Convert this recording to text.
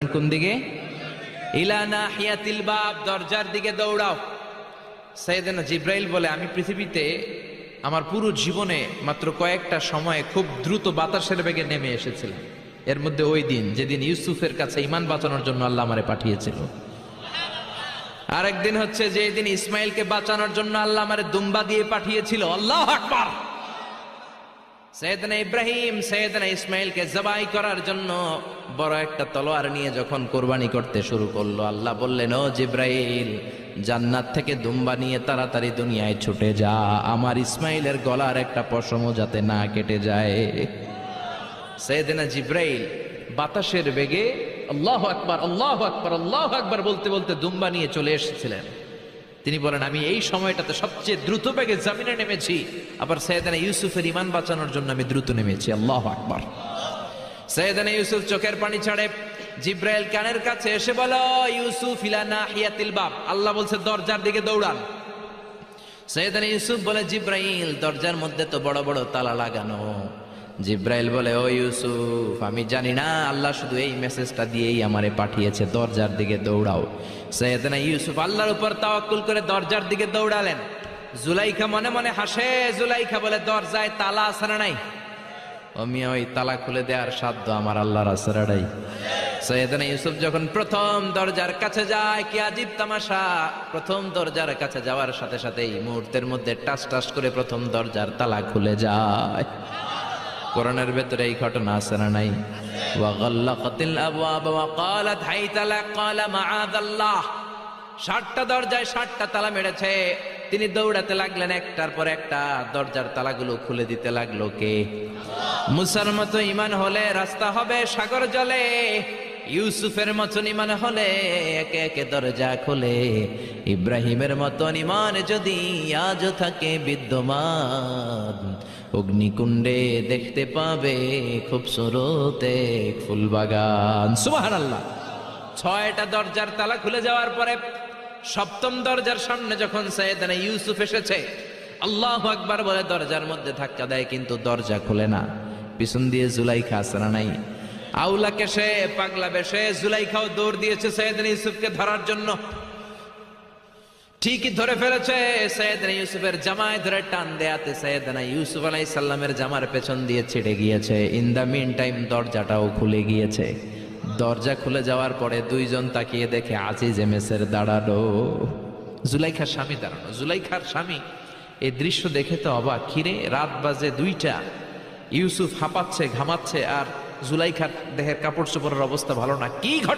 কোন দিকে? ইলানা হিয়াতিল বাব, দরজার দিকে দৌড়াও। সাইয়েদনা জিব্রাইল বলে, আমি পৃথিবীতে আমার পুরো জীবনে মাত্র কয়েকটা সময়ে খুব দ্রুত বাতাসের বেগে নেমে এসেছিলাম। এর মধ্যে ওই দিন, যেদিন ইউসুফের কাছে ইমান বাঁচানোর জন্য আল্লাহ আমারে পাঠিয়েছিল। আরেকদিন হচ্ছে যে দিন ইসমাইলকে বাঁচানোর জন্য আল্লাহ আমারে দুম্বা দিয়ে পাঠিয়েছিল। আল্লাহ আকবার! সৈয়দনা ইব্রাহিম সৈয়দনা ইসমাইলকে জবাই করার জন্য বড় একটা তলোয়ার নিয়ে যখন কোরবানি করতে শুরু করল, আল্লাহ বললেন, ও জিব্রাইল, জান্নাত থেকে দুম্বা নিয়ে তাড়াতাড়ি দুনিয়ায় ছুটে যা। আমার ইসমাইলের গলার একটা পশমও যাতে না কেটে যায়। সৈয়দনা জিব্রাইল বাতাসের বেগে আল্লাহ আকবার আল্লাহ আকবার আল্লাহ আকবার বলতে বলতে দুম্বা নিয়ে চলে এসেছিলেন। তিনি বলেন, আমি এই সময়টাতে সবচেয়ে দ্রুত বেগে জামিনে নেমেছি। আবার সৈয়দানা ইউসুফের ইমান বাঁচানোর জন্য আমি দ্রুত নেমেছি। আল্লাহ আকবার। সৈয়দানা ইউসুফ চোখের পানি ছাড়ে, জিব্রাইল কানের কাছে এসে বলো ইউসুফ ইলানা নাহিয়াতিল বাব। আল্লাহ বলছে, দরজার দিকে দৌড়ান। সৈয়দানা ইউসুফ বলে, জিব্রাইল, দরজার মধ্যে তো বড় বড় তালা লাগানো। জিব্রাইল বলে, ও ইউসুফ, আমি জানি না, আল্লাহ শুধু এই মেসেজটা দিয়েই আমারে পাঠিয়েছে, দরজার দিকে দৌড়াও। সৈয়দনা ইউসুফ আল্লাহর উপর তাওয়াক্কুল করে দরজার দিকে দৌড়ালেন। জুলাইখা মনে মনে হাসে, জুলাইখা বলে, দরজায় তালা না নাই? অমিয়া ওই তালা খুলে দেওয়ার সাধ্য আমার আল্লাহর আসরাডাই সৈয়দনা ইউসুফ যখন প্রথম দরজার কাছে যায়, কি আজীব তামাশা, প্রথম দরজার কাছে যাওয়ার সাথে সাথেই মুহূর্তের মধ্যে টাস টাস করে প্রথম দরজার তালা খুলে যায়। কোরআনের ভেতরে এই ঘটনা আছে না নাই? ওয়াগাল্লাকাতিল আবওয়াব ওয়া ক্বালাত হাইতালা ক্বালা মাআযাল্লাহ ষাটটা দরজায় ষাটটা তালা মেরেছে। তিনি দৌড়াতে লাগলেন একটার পর একটা। দরজার তালাগুলো খুলে দিতে লাগল কে? মুসার মতো ইমান হলে রাস্তা হবে সাগর জলে। ইউসুফের মতন ইমান হলে একে একে দরজা খোলে। ইব্রাহিমের মতন ইমান যদি আজও থাকে বিদ্যমান, অগ্নিকুণ্ডে দেখতে পাবে খুব সুরতে ফুলবাগান। সুবাহান আল্লাহ ছয়টা দরজার তালা খুলে যাওয়ার পরে সপ্তম দরজার সামনে যখন সৈয়দানা ইউসুফ এসেছে, আল্লাহ আকবার বলে দরজার মধ্যে ধাক্কা দেয়, কিন্তু দরজা খুলে না। পিছন দিয়ে জুলাইখা আসে নাই। আউলা কেসে পাগলা বেশে, জুলাইখাও দৌড় দিয়েছে সৈয়দানা ইউসুফকে ধরার জন্য। ঠিকই ধরে ফেলেছে সৈয়দনা ইউসুফের জামায় ধরে টান দেয়াতে সৈয়দনা ইউসুফ আলাই সাল্লামের জামার পেছন দিয়ে ছিটে গিয়েছে। ইন দ্য মিন টাইম দরজাটাও খুলে গিয়েছে। দরজা খুলে যাওয়ার পরে দুইজন তাকিয়ে দেখে আজিজ এমেসের দাঁড়াল। জুলাইখার স্বামী দাঁড়ানো। জুলাইখার স্বামী এই দৃশ্য দেখে তো অবাক। খিরে রাত বাজে দুইটা। ইউসুফ হাঁপাচ্ছে, ঘামাচ্ছে, আর জুলাইখার দেহের কাপড় চোপড়ের অবস্থা ভালো না। কি ঘটে